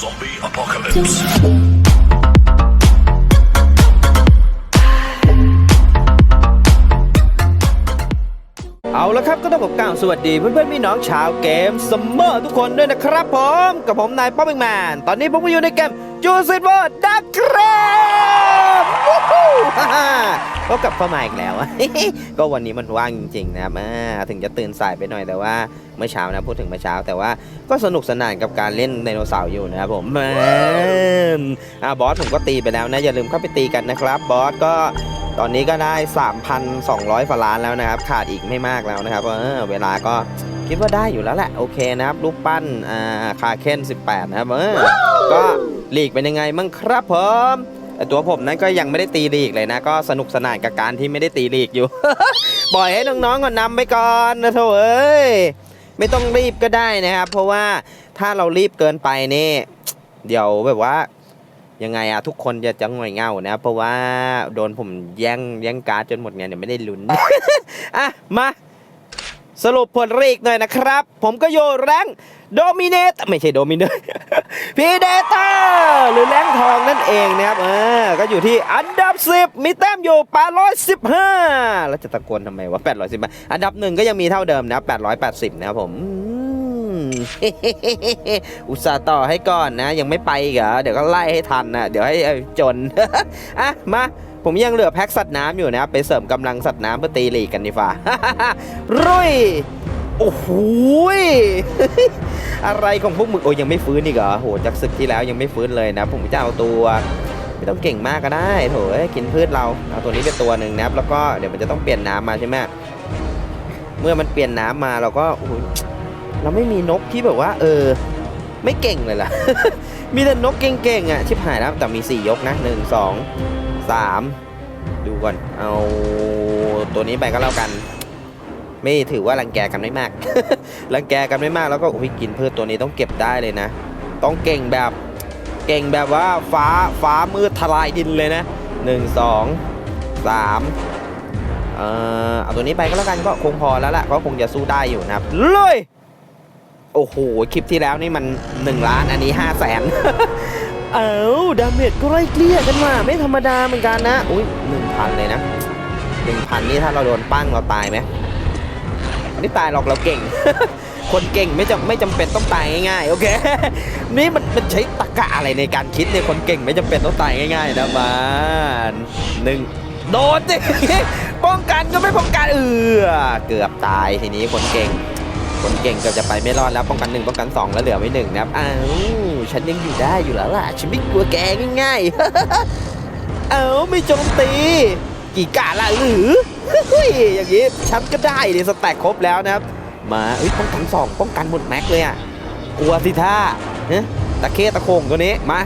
Zombie apocalypse. เอาละครับก็ต้องขอกล่าวสวัสดีเพื่อนๆพี่น้องชาวเกมซัมเมอร์ทุกคนด้วยนะครับผม กับผมนายป๊อปเองแมน ตอนนี้ผมก็อยู่ในเกมจูซิตเวอร์ดักครับ ก็ กลับเข้ามาอีกแล้วก็วันนี้มันว่างจริงๆนะครับอ่าถึงจะตื่นสายไปหน่อยแต่ว่าเมื่อเช้านะพูดถึงเมื่อเช้า แต่ว่าก็สนุกสนานกับการเล่นไดโนเสาร์อยู่นะครับผมแมนอ่าบอสผมก็ตีไปแล้วนะอย่าลืมเข้าไปตีกันนะครับ บอสก็ตอนนี้ก็ได้ 3,200ฝาล้านแล้วนะครับ ขาดอีกไม่มากแล้วนะครับเออเวลาก็คิดว่าได้อยู่แล้วแหละ โอเคนะครับรูปปั้นอ่าคาเคน18 นะครับเออก็ลีกเป็นยังไงมั่งครับผม แต่ตัวผมนั้นก็ยังไม่ได้ตีลีกเลยนะ ก็สนุกสนานกับการที่ไม่ได้ตีลีกอยู่ ปล่อยให้น้องๆก่อนนำไปก่อนนะโถเอ้ยไม่ต้องรีบก็ได้นะครับ เพราะว่าถ้าเรารีบเกินไปนี่ เดี๋ยวแบบว่ายังไงอะทุกคนจะจะหงอยเง่านะเพราะว่าโดนผมแย่งแย่งการ์ดจนหมดไงเดี๋ยวไม่ได้ลุ้น อะมา สรุปผลเรีกหน่อยนะครับ ผมก็โยแรงโดมิเนตไม่ใช่โดมิเนตพีเดเตอร์หรือแรงทองนั่นเองนะครับเออก็อยู่ที่อันดับ 10 มีแต้มอยู่ 815 แล้วจะตะโกนทำไมวะ815อันดับหนึ่งก็ยังมีเท่าเดิมนะ 880 นะครับผมอุตส่าห์ต่อให้ก่อนนะ ยังไม่ไปเหรอเดี๋ยวก็ไล่ให้ทันนะเดี๋ยวให้จนอะมา ผมยังเหลือแพ็คสัตว์น้ำอยู่นะครับไปเสริมกำลังสัตว์น้ำเพื่อตีหลีกกันดีฟ้ารุ่ยโอ้โหอะไรของพวกมึงโอ้ยยังไม่ฟื้นอีกเหรอโหจากศึกที่แล้วยังไม่ฟื้นเลยนะผมจะเอาตัวไม่ต้องเก่งมากก็ได้โถกินพืชเราเอาตัวนี้เป็นตัวหนึ่งนะครับ แล้วก็เดี๋ยวมันจะต้องเปลี่ยนน้ำมาใช่ไหมเมื่อมันเปลี่ยนน้ำมาเราก็เราไม่มีนกที่แบบว่า เออ ไม่เก่งเลยล่ะ มีแต่นกเก่งๆอะ ชิบหายแล้วแต่มี 4 ยกนะ1 2 3ดูก่อน เอาตัวนี้ไปก็แล้วกัน ไม่ถือว่ารังแกกันไม่มาก รังแกกันไม่มากแล้วก็โอ้ยกินพืชตัวนี้ต้องเก็บได้เลยนะ ต้องเก่งแบบเก่งแบบว่าฟ้าฟ้ามืดทลายดินเลยนะ1 2 3เอ่อเอาตัวนี้ไปก็แล้วกันก็คงพอแล้วล่ะก็คงจะสู้ได้อยู่นะครับลุย โอ้โห คลิปที่แล้วนี่มัน 1 ล้านอันนี้5 0 0แสนเอ้าดาเมจก็ไล่เกลี่ยกันมา ไม่ธรรมดาเหมือนกันนะ อุ้ยหนึ่งพันเลยนะหนึ่งพันนี่ถ้าเราโดนปั้งเราตายไหมไม่ตายหรอกเราเก่ง คนเก่งไม่จำไม่จำเป็นต้องตายง่ายๆโอเค นี่มันมันใช้ตรรกะอะไรในการคิดเนี่ยคนเก่งไม่จำเป็นต้องตายง่ายๆนะบ้านหนึ่งโดนสิป้องกันก็ไม่ป้องกันเออเกือบตายทีนี้คนเก่ง คนเก่งเกือบจะไปไม่รอดแล้วป้องกันหนึ่งป้องกันสองแล้วเหลือไว้หนึ่งนะครับอ้าวฉันยังอยู่ได้อยู่แล้วล่ะฉันไม่กลัวแกง่ายๆเอ้าไม่โจมตีกี่กาละหรือเฮ้ยอย่างนี้ฉันก็ได้เลยสแต็กครบแล้วนะครับ มาป้องกันสองป้องกันหมดแม็กเลยอะกลัวสิท่าเฮ้ยตะเคตะโคงตัวนี้มา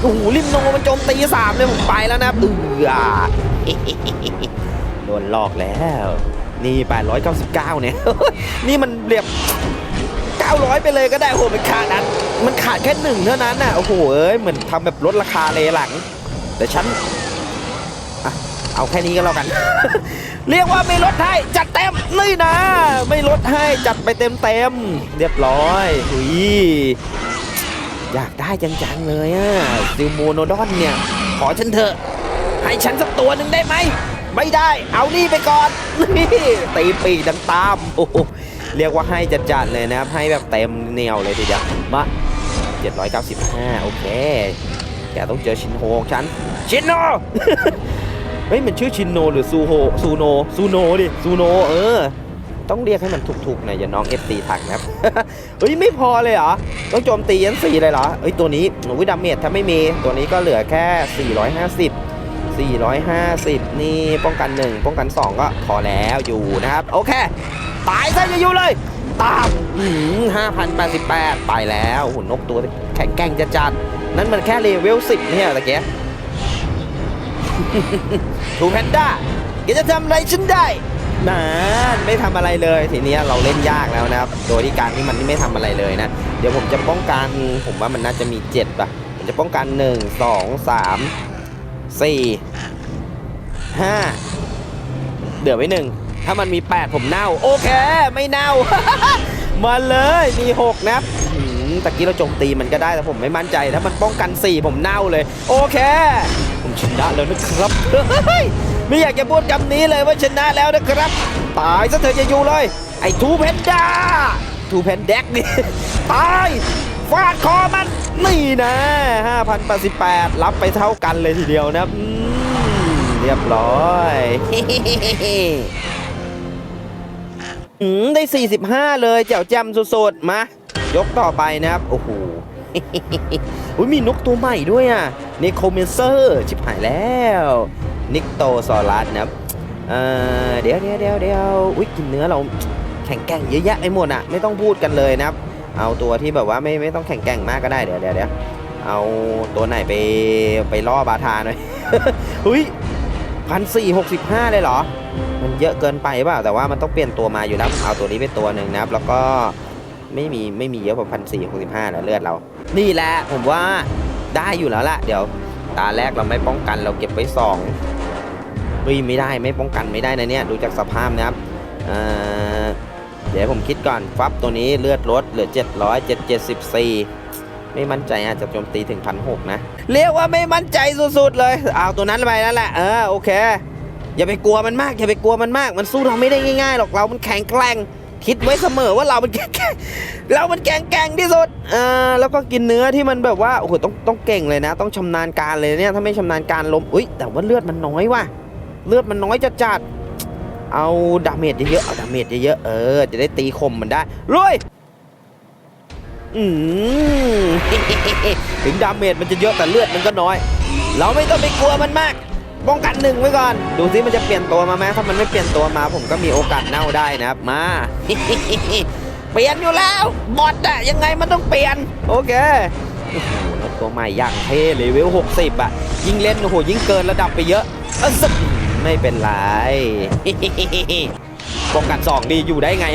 โอ้โหริมโนมันโจมตีสามเลยผมไปแล้วนะครับเอือโดนหลอกแล้ว นี่ 899 เนี่ย นี่มันเรียบ 900 ไปเลยก็ได้โอ้โหมันขาดนั้น มันขาดแค่หนึ่งเท่านั้นน่ะ โอ้โห เอ้ย เหมือนทำแบบลดราคาเลยหลัง แต่ฉันอเอาแค่นี้ก็แล้วกัน เรียกว่าไม่ลดให้จัดเต็มนี่นะ ไม่ลดให้จัดไปเต็มเต็มเรียบร้อยหุยอยากได้จังๆเลยอะซิลโมโนดอนเนี่ย ขอฉันเถอะ ให้ฉันสักตัวหนึ่งได้ไหม ไม่ได้ เอานี่ไปก่อนนี่ตีปีกดังตามโอ้เรียกว่าให้จัดๆเลยนะครับให้แบบเต็มเหนียวเลยทีเดียวมา795 โอเค แกต้องเจอชินโฮของฉัน ชินโน เฮ้ย มันชื่อชินโนหรือซูโฮ ซูโน ซูโนดิ ซูโน เออ ต้องเรียกให้มันถูกๆหน่อยอย่าน้องเอฟตีถักนะครับ เฮ้ย ไม่พอเลยเหรอ ต้องโจมตียันสี่เลยเหรอ เฮ้ย ตัวนี้วิดาเมจถ้าไม่มี ตัวนี้ก็เหลือแค่ 450 450 นี่ป้องกัน 1 ป้องกัน 2 ก็พอแล้วอยู่นะครับ โอเค ตายซะอยู่เลย ตามห้าพันแปดสิบแปดไปแล้วหุ่นนกตัวแข็งแกร่งจะจัด นั่นมันแค่เลเวลสิบเนี่ยตะเกียทูแพนด้าแกจะทำอะไรฉันได้นานไม่ทำอะไรเลย ทีนี้เราเล่นยากแล้วนะครับ โดยที่การที่มันไม่ทำอะไรเลยนะ เดี๋ยวผมจะป้องกัน ผมว่ามันน่าจะมี7ป่ะผมจะป้องกัน 1 2 3 4 5เดือไว้หนึ่งถ้ามันมี 8 ผมเน่า โอเค ไม่เน่า มาเลยมี 6 นะครับอื้อหือมตะกี้เราโจมตีมันก็ได้แต่ผมไม่มั่นใจ ถ้ามันป้องกันสี่ผมเน่าเลย โอเค ผมชนะแล้วนะครับเฮ้ยไม่อยากจะพูดคำนี้เลยว่าชนะแล้วนะครับ ตายซะเถอจะอยู่เลย ไอ้ทูเพนด้าทูเพนแดกนี่ตายฟาดคอมัน นี่นะ5,088 รับไปเท่ากันเลยทีเดียวนะครับอืมเรียบร้อยอืมได้ 45 เลยเจ้าแจมสุดๆ มา ยกต่อไปนะครับ โอ้โหอุ้ยมีนกตัวใหม่ด้วยอะนโคเมนเซอร์ ชิบหายแล้ว นิกโตซอรัสนะครับเอ่อเดี๋ยวเดี๋ยวเดี๋ยวเดี๋ยวอุ้ยกินเนื้อเราแข็งแกร่งเยอะแยะไปหมดอะ ไม่ต้องพูดกันเลยนะครับ เอาตัวที่แบบว่าไม่ไม่ต้องแข็งแกร่งมากก็ได้เดี๋ยวเดี๋ยวเดี๋ยวเอาตัวไหนไปไปล่อบาทาหน่อยอุ้ยพันสี่หกสิบห้าเลยเหรอ มันเยอะเกินไปเปล่าแต่ว่ามันต้องเปลี่ยนตัวมาอยู่แล้วเอาตัวนี้เป็นตัวหนึ่งนะครับ แล้วก็ไม่มีไม่มีเยอะกว่าพันสี่หกสิบห้าแล้วเลือดเรา นี่แหละผมว่าได้อยู่แล้วล่ะ เดี๋ยวตาแรกเราไม่ป้องกันเราเก็บไว้สองเฮ้ยไม่ได้ไม่ป้องกันไม่ได้นะเนี่ยดูจากสภาพนะครับอ่อเดี๋ยวผมคิดก่อนฟับตัวนี้เลือดลดเหลือ 700 774 ไม่มั่นใจอาจจะโจมตีถึงพันหนะ เรียกว่าไม่มั่นใจสุดๆเลย เอาตัวนั้นไปนั่นแหละ เออโอเค อย่าไปกลัวมันมาก อย่าไปกลัวมันมาก มันสู้เราไม่ได้ง่ายๆหรอกเรา มันแข็งแกร่งคิดไว้เสมอว่าเรามันแข็งแกร่งเรามันแข็งแกร่งที่สุดอ่าแล้วก็กินเนื้อที่มันแบบว่าโอ้โหต้องต้องเก่งเลยนะ ต้องชำนาญการเลยเนี่ยถ้าไม่ชำนาญการล้มอุ้ยแต่ว่าเลือดมันน้อยว่ะเลือดมันน้อยจัดจัด เอาดาเมจเยอะๆเอาดาเมจเยอะๆเออ จะได้ตีคมมันได้ลุยอืมถึงดาเมจมันจะเยอะแต่เลือดมันก็น้อย เราไม่ต้องไปกลัวมันมากป้องกันหนึ่งไว้ก่อน ดูซิมันจะเปลี่ยนตัวมาไหมถ้ามันไม่เปลี่ยนตัวมา ผมก็มีโอกาสเน่าได้นะครับมาเปลี่ยนอยู่แล้วบอทอะยังไงมันต้องเปลี่ยน โอเคโอ้โหแล้วตัวใหม่อย่างเท่เลเวล60อะยิ่งเล่นโอ้โหยิ่งเกินระดับไปเยอะอสัก ไม่เป็นไรป้องกันสองดีอยู่ได้ไง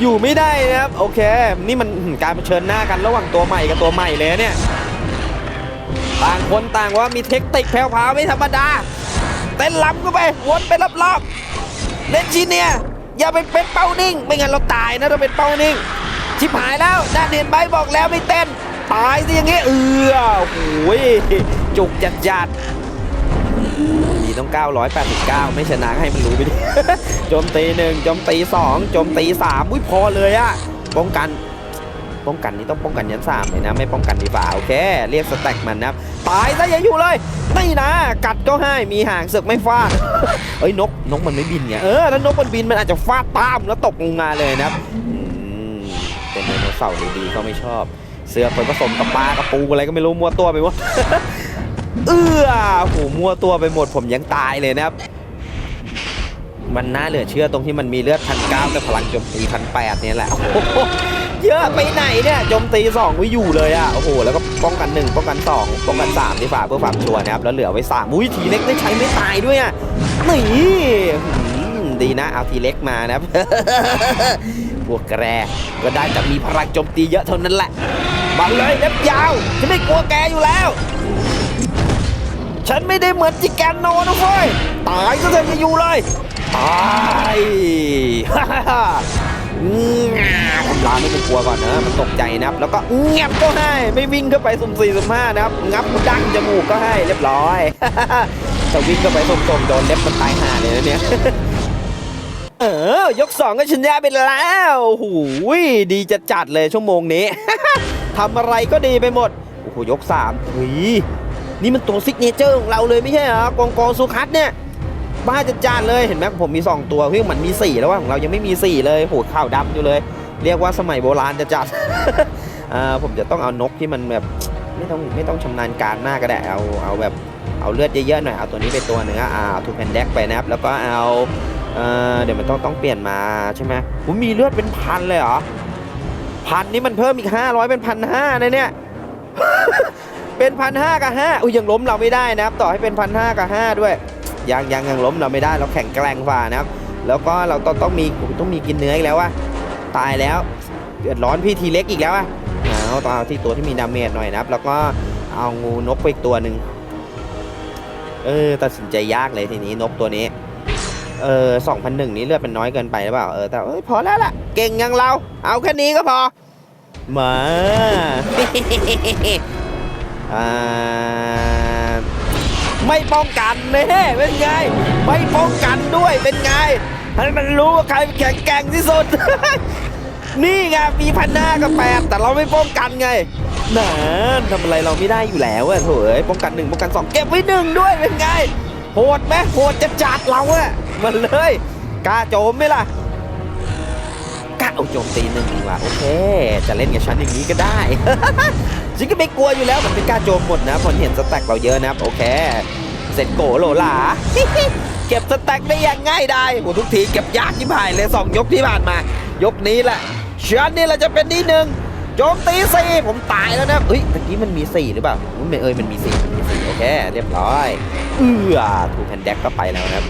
อยู่ไม่ได้นะครับ โอเค นี่มันการเผชิญหน้ากันระหว่างตัวใหม่กับตัวใหม่เลยเนี่ย ต่างคนต่างว่ามีเทคนิคแผ่วๆไม่ธรรมดา เต้นล้ำเข้าไป วนไปรอบๆ เล่นชีเนียอย่าไปเป็นเป้านิ่ง ไม่งั้นเราตายนะเราเป็นเป้านิ่ง ชิบหายแล้วด้านเห็นใบบอกแล้วไม่เต้น ตายสิอย่างงี้เออโอ้ยจุกจัดจัด ต้อง 989 ไม่ชนะให้มันรู้ไปดิโจมตีหนึ่งโจมตีสองโจมตีสามอุ้ยพอเลยอะป้องกันป้องกันนี่ต้องป้องกันยันสามเลยนะ ไม่ป้องกันดีฝ่าโอเค เรียกสแต็กมันนะตายซะอย่าอยู่เลยนี่นะ กัดก็ให้มีห่างเสือกไม่ฟาดเอ้ยนกนกมันไม่บินไงเออถ้านกมันบินมันอาจจะฟาดตามแล้วตกลงมาเลยนะครับอืมเป็นไดโนเสาร์ดีๆก็ไม่ชอบ เสือไปผสมกับปลากระปูอะไรก็ไม่รู้มัวตัวไปหมด เอื้อโหมัวตัวไปหมดผมยังตายเลยนะครับ มันน่าเหลือเชื่อตรงที่มันมีเลือดพันเก้าแต่พลังโจมตีพันแปดเนี่ยแหละเยอะไปไหนเนี่ยโจมตีสองไว้อยู่เลยอะโอ้โหแล้วก็ป้องกันหนึ่งป้องกันสองป้องกันสามที่ฝ่าเพื่อความชัวร์นะครับแล้วเหลือไว้สามอุ้ยทีเล็กได้ใช้ไม่ตายด้วยอะนี่ดีนะเอาทีเล็กมานะครับพวกแกรก็ได้จะมีพลังโจมตีเยอะเท่านั้นแหละมาเลยเล็บยาวฉันไม่กลัวแกอยู่แล้ว ฉันไม่ได้เหมือนจิแกนโนนะเว้ยตายก็เลยจะอยู่เลย ตายฮ่าฮ่าฮ่าง่าทำลาไม่เป็นกลัวก่อนนะ มันตกใจนะครับ แล้วก็เงียบก็ให้ ไม่วิ่งเข้าไปสุ่มสี่สุ่มห้านะครับ งับดั้งจมูกก็ให้เรียบร้อยแต่วิ่งเข้าไปสุ่มๆโดนเล็บมันตายห่าเลยนะเนี่ยเออยกสองก็ชนะไปแล้วโอ้โหดีจะจัดเลยชั่วโมงนี้ทำอะไรก็ดีไปหมด โอ้โหยกสามเฮ้ย นี่มันตัวซิกเนเจอร์ของเราเลยไม่ใช่เหรอกองกองสุคัตเนี่ยบ้าจะจานเลยเห็นไหมผมมี 2 ตัวเฮ้ยมันมี 4 แล้วว่าของเรายังไม่มี 4 เลยโหข่าวดำอยู่เลย เรียกว่าสมัยโบราณจะจัดอ่าผมจะต้องเอานกที่มันแบบไม่ต้องไม่ต้องชำนาญการมากก็ได้เอาเอาแบบเอาเลือดเยอะๆหน่อยเอาตัวนี้ไปตัวหนึ่งอะอ่าเอาทูแพนแดกไปนะครับแล้วก็เอาเอ่อเดี๋ยวมันต้องต้องเปลี่ยนมาใช่ไหมผมมีเลือดเป็นพันเลยเหรอพันนี่มันเพิ่มอีก500เป็นพันห้าเลยเนี่ย เป็นพันห้ากับห้าอุ้ยยังล้มเราไม่ได้นะครับ ต่อให้เป็นพันห้ากับห้าด้วย ยังยังยังล้มเราไม่ได้เราแข่งแกร่งกว่านะครับ แล้วก็เราต้องต้องมีต้องมีกินเนื้ออีกแล้ววะตายแล้วเดือดร้อนพี่ทีเล็กอีกแล้วอะเอาต้อเอาที่ตัวที่มีดาเมจหน่อยนะครับ แล้วก็เอางูนกไปอีกตัวหนึ่งเออตัดสินใจยากเลยทีนี้นกตัวนี้ เออสองพันหนึ่งนี้เลือดเป็นน้อยเกินไปหรือเปล่า เออแต่เอ้ยพอแล้วล่ะ เก่งอย่างเรา เอาแค่นี้ก็พอ มา ไม่ป้องกันเน่เป็นไง ไม่ป้องกันด้วยเป็นไงให้มันรู้ว่าใครแข็งแกร่งที่สุด นี่ไงมีพันหน้ากับแปดแต่เราไม่ป้องกันไงนานทำอะไรเราไม่ได้อยู่แล้วอะโถเอ้ยป้องกันหนึ่งป้องกันสองเก็บไว้หนึ่งด้วยเป็นไงโหดไหมโหดจะจัดเราอะมันเลยกล้าโจมไหมล่ะ กล้าเอาโจมตีหนึ่งดีกว่าโอเค จะเล่นกับฉันอย่างนี้ก็ได้ ฉันก็ไม่กลัวอยู่แล้วมันเป็นกล้าโจมหมดนะผลเห็นสแต็กเราเยอะนะครับโอเค เสร็จโกโหลหลาเก็บสแต็กได้อย่างง่ายได้โหทุกทีเก็บยากที่ผ่านเลยสองยกที่ผ่านมา ยกนี้แหละฉันนี่แหละจะเป็นที่หนึ่งโจมตีสี่ผมตายแล้วนะเฮ้ยตะกี้มันมีสี่หรือเปล่าไม่เอ้ยมันมีสี่มันมีสี่โอเค เรียบร้อย เอื้อถูกแพนแดกก็ไปแล้วนะครับ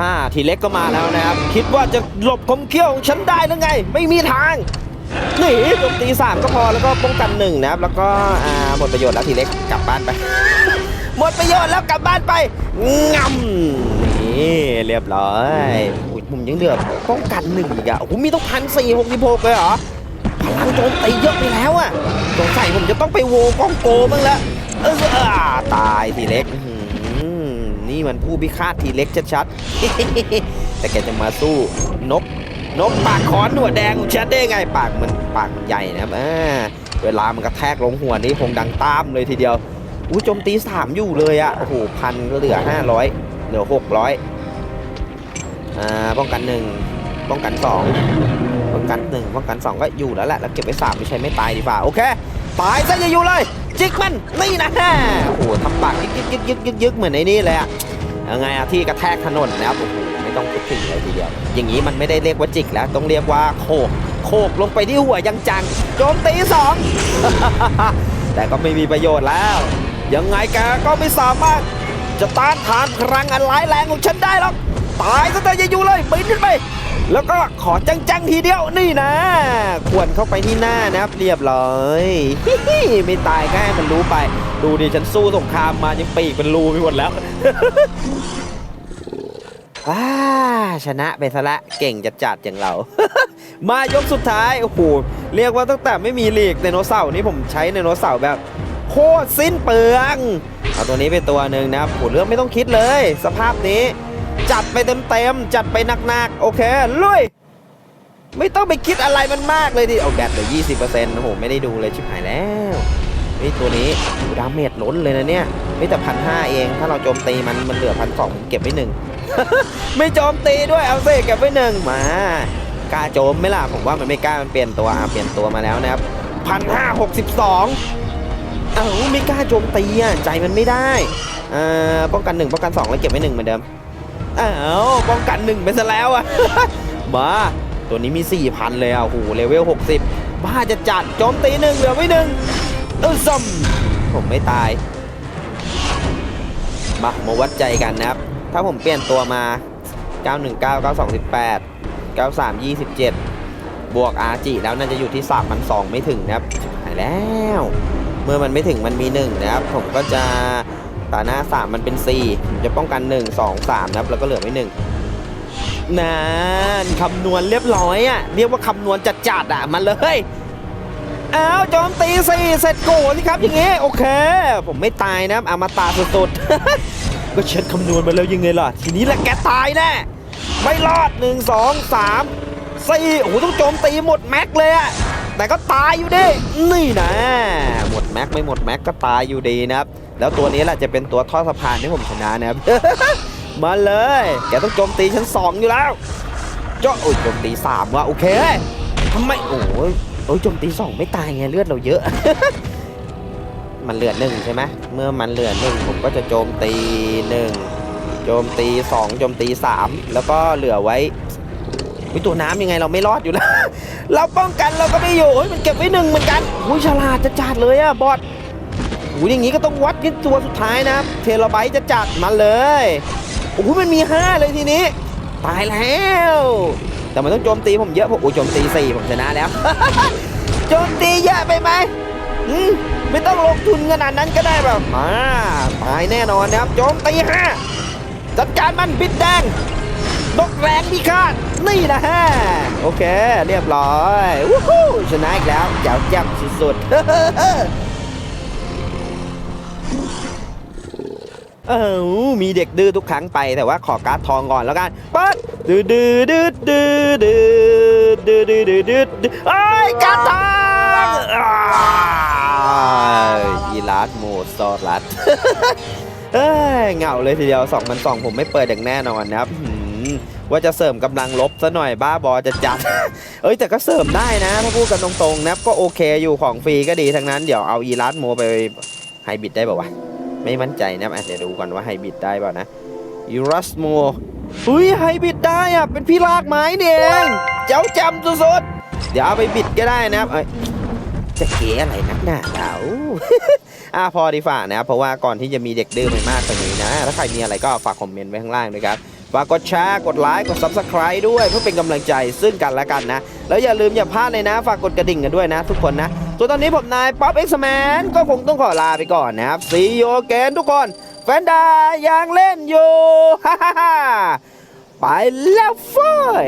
อ่าทีเล็กก็มาแล้วนะครับ คิดว่าจะหลบคมเขี้ยวของฉันได้หรือไง ไม่มีทางหนีโจมตีสามก็พอแล้วก็ป้องกันหนึ่งนะครับ แล้วก็อ่าหมดประโยชน์แล้วทีเล็กกลับบ้านไป หมดประโยชน์แล้วกลับบ้านไปงำนี่เรียบร้อยอุ้ยผมยังเหลือป้องกันหนึ่งอีกอะโอ้โหมีต้องพันสี่หกสิบหกเลยเหรอพลังโจมตีเยอะไปแล้วอะสงสัยผมจะต้องไปโวก้องโกบ้างละเออตายทีเล็ก นี่มันผู้พิฆาตทีเล็กชัดๆ แต่แกจะมาสู้นก นกปากขอนหนวดแดงของฉันได้ไง ปากมันปากมันใหญ่นะครับเวลามันกระแทกลงหัวนี่คงดังตามเลยทีเดียวอู้โจมตีสามอยู่เลยอะโอ้โหพันก็เหลือห้าร้อยเหลือหกร้อยอ่าป้องกันหนึ่งป้องกันสองป้องกันหนึ่งป้องกันสองก็อยู่แล้วแหละแล้วเก็บไว้สามไม่ใช่ไม่ตายดีกว่าโอเคตายซะอย่าอยู่เลย จิกมันนี่นะโอ้โหทำปากยึกยึกยึกยึกยึกยึกเหมือนไอ้นี่เลยอะยังไงอะที่กระแทกถนนนะครับโอ้โหไม่ต้องพูดถึงเลยทีเดียว อย่างนี้มันไม่ได้เรียกว่าจิกแล้ว ต้องเรียกว่าโขกโขกลงไปที่หัวยังจังโจมตีสองแต่ก็ไม่มีประโยชน์แล้ว ยังไงแกก็ไม่สามารถจะต้านทานพลังอันร้ายแรงของฉันได้หรอกตายซะแต่อย่าอยู่เลยบินขึ้นไป แล้วก็ขอจังๆทีเดียวนี่นะ ควรเข้าไปที่หน้านะครับเรียบร้อยไม่ตายก็ให้มันรู้ไป ดูดิฉันสู้สงครามมายังปีกเป็นรูไปหมดแล้วว้าชนะไปซะละเก่งจัดจัดๆอย่างเรา มายกสุดท้ายโอ้โหเรียกว่าตั้งแต่ไม่มีลีกไดโนเสาร์นี่ผมใช้ไดโนเสาร์แบบโคตรสิ้นเปลือง เอาตัวนี้ไปตัวหนึ่งนะครับโหเรื่องไม่ต้องคิดเลย สภาพนี้ จัดไปเต็มๆจัดไปหนักๆ โอเคลุยไม่ต้องไปคิดอะไรมันมากเลยดิเอาแบตเหลือ20%โอ้โห ไม่ได้ดูเลยชิบหายแล้วเฮ้ตัวนี้ดูดาเมจล้นเลยนะเนี่ยไม่แต่พันห้าเอง ถ้าเราโจมตีมันมันเหลือพันสองเก็บไว้หนึ่งไม่โจมตีด้วยเอาเซ่เก็บไว้หนึ่งมากล้าโจมไหมล่ะผมว่ามันไม่กล้ามันเปลี่ยนตัวเปลี่ยนตัวมาแล้วนะครับพันห้าหกสิบสองเอ้าไม่กล้าโจมตีอะใจมันไม่ได้อ่าป้องกันหนึ่งป้องกันสองแล้วเก็บไว้หนึ่งเหมือนเดิม อ้าวป้องกันหนึ่งไปซะแล้วอะมาตัวนี้มี 4,000 เลยอะโหเลเวล 60 บ้าจะจัดโจมตีหนึ่งเหลือไว้หนึ่งเออซัมผมไม่ตาย มามาวัดใจกันนะครับ ถ้าผมเปลี่ยนตัวมา 919 9218 93 27 บวกอาจิแล้วน่าจะอยู่ที่ 3,200 ไม่ถึงนะครับชิบหายแล้ว เมื่อมันไม่ถึงมันมี 1 นะครับ ผมก็จะ ตาหน้า 3 มันเป็น 4 ผมจะป้องกัน 1 2 3 นะครับ แล้วก็เหลือไว้1นานคำนวณเรียบร้อยอะ เรียกว่าคำนวณจัดจัดอะมาเลยอ้าวโจมตีสี่เสร็จโกสิครับอย่างงี้ โอเค ผมไม่ตายนะครับอามาตาสุดๆ ก็เช็ดคำนวณมาแล้วยังไงล่ะ ทีนี้แหละแกตายแน่ไม่รอด 1 2 3 4โอ้โหต้องโจมตีหมดแม็กเลยอะแต่ก็ตายอยู่ดิ นี่นะ หมดแม็กไม่หมดแม็กก็ตายอยู่ดีนะครับ แล้วตัวนี้แหละจะเป็นตัวท่อสะพานที่ผมชนะนะครับ มาเลย แกต้องโจมตีชั้นสองอยู่แล้วเจ้าโอ้ยโจมตีสามว่ะโอเคทำไมโอ้ยโอ้ยโจมตีสองไม่ตายไงเลือดเราเยอะ มันเหลือหนึ่งใช่ไหมเมื่อมันเหลือหนึ่งผมก็จะโจมตีหนึ่งโจมตีสองโจมตีสามแล้วก็เหลือไว้วิตัวน้ำยังไงเราไม่รอดอยู่แล้ว เราป้องกันเราก็ไม่อยู่เฮ้ยมันเก็บไว้หนึ่งเหมือนกันอุ้ยฉลาดจะจัดเลยอะบอส โอ้ยอย่างนี้ก็ต้องวัดที่ตัวสุดท้ายนะครับเทเลไบต์จะจัดมาเลยโอ้ยมันมีห้าเลยทีนี้ ตายแล้ว แต่มันต้องโจมตีผมเยอะผมโอ้ยโจมตีสี่ผมชนะแล้ว โจมตีเยอะไปไหมอืมไม่ต้องลงทุนขนาดนั้นก็ได้แบบมาตายแน่นอนนะครับโจมตีห้าจัดการมันบิดแดงนกแรงพิฆาตนี่นะฮะโอเค เรียบร้อยวู้ฮู้ชนะอีกแล้วแจ๋วแจ่มสุดๆ เออมีเด็กดื้อทุกครั้งไปแต่ว่าขอการ์ดทองก่อนแล้วกันเปิดดื้อดื้อดื้อดื้อดื้อดื้อดื้อดื้อดื้อดื้อไอ้การ์ดทองยีราฟโมดซอรัสเอ้ยเหงาเลยทีเดียว2 0 0 2ผมไม่เปิดอย่างแน่นอนนะครับว่าจะเสริมกำลังลบซะหน่อยบ้าบอจะจัด เอ้ยแต่ก็เสริมได้นะ ถ้าพูดกันตรงๆนะก็โอเคอยู่ของฟรีก็ดีทั้งนั้นเดี๋ยวเอาอีรัสโมไปไฮบิดได้ป่าวะ ไม่มั่นใจนะครับอะเดี๋ยวดูก่อนว่าไฮบิดได้เปล่านะอีรัสโมเฮ้ยไฮบิดได้อะเป็นพี่ลากไม้นี่เองเจ้าจำสุดๆเดี๋ยวเอาไปบิดก็ได้นะครับจะเก๋อะไรนักหนาเราอะพอดีฝ่านะครับเพราะว่าก่อนที่จะมีเด็กดื้อไปมากกว่านี้นะ ถ้าใครมีอะไรก็ฝากคอมเมนต์ไว้ข้างล่างด้วยครับฝากกดแชร์กดไลค์กด Subscribe ด้วยเพื่อเป็นกำลังใจซึ่งกันและกันนะ แล้วอย่าลืมอย่าพลาดเลยนะ ฝากกดกระดิ่งกันด้วยนะ ทุกคนนะ ส่วนตอนนี้ผมนายป๊อปเอ็กซ์แมนก็คงต้องขอลาไปก่อนนะครับซีโยเกนทุกคน แฟนดายังเล่นอยู่ ฮ่าฮ่าฮ่าไปแล้วเฟ้ย